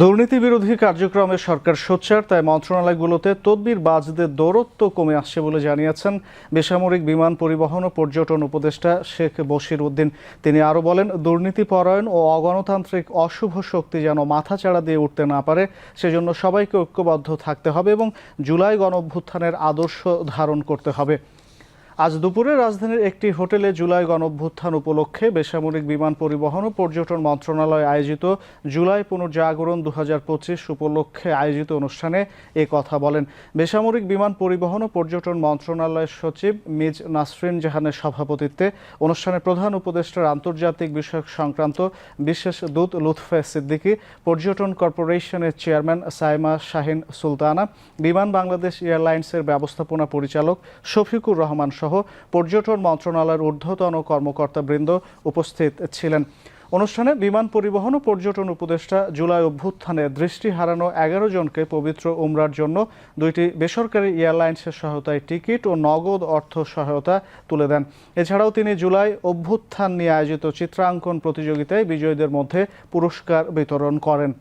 দুর্নীতি বিরোধী কার্যক্রমে সরকার সোচ্চার, তাই মন্ত্রণালয়গুলোতে তদবির বাজদের দৌরত্ব কমে আসছে বলে জানিয়েছেন বেসামরিক বিমান পরিবহন ও পর্যটন উপদেষ্টা শেখ বশির উদ্দিন। তিনি আরও বলেন, দুর্নীতি পরায়ণ ও অগণতান্ত্রিক অশুভ শক্তি যেন মাথাচাড়া দিয়ে উঠতে না পারে, সেজন্য সবাইকে ঐক্যবদ্ধ থাকতে হবে এবং জুলাই গণঅভ্যুত্থানের আদর্শ ধারণ করতে হবে। আজ দুপুরে রাজধানীর একটি হোটেলে জুলাই গণঅভ্যুত্থান উপলক্ষে বেসামরিক বিমান পরিবহন ও পর্যটন মন্ত্রণালয় আয়োজিত জুলাই পুনর্জাগরণ দু উপলক্ষে আয়োজিত অনুষ্ঠানে এ কথা বলেন। বেসামরিক বিমান পরিবহন ও পর্যটন মন্ত্রণালয়ের সচিব মিজ নাসরিন জাহানের সভাপতিত্বে অনুষ্ঠানে প্রধান উপদেষ্টার আন্তর্জাতিক বিষয়ক সংক্রান্ত বিশেষ দূত লুৎফে সিদ্দিকী, পর্যটন কর্পোরেশনের চেয়ারম্যান সাইমা শাহিন সুলতানা, বিমান বাংলাদেশ এয়ারলাইন্সের ব্যবস্থাপনা পরিচালক শফিকুর রহমান সহ পর্যটন মন্ত্রণালয়ের ঊর্ধ্বতন কর্মকর্তাবৃন্দ উপস্থিত ছিলেন। অনুষ্ঠানে বিমান পরিবহন ও পর্যটন উপদেষ্টা জুলাই অভ্যুত্থানে দৃষ্টি হারানো এগারো জনকে পবিত্র উমরার জন্য দুইটি বেসরকারি এয়ারলাইন্সের সহায়তায় টিকিট ও নগদ অর্থ সহায়তা তুলে দেন। এছাড়াও তিনি জুলাই অভ্যুত্থান নিয়ে আয়োজিত চিত্রাঙ্কন প্রতিযোগিতায় বিজয়ীদের মধ্যে পুরস্কার বিতরণ করেন।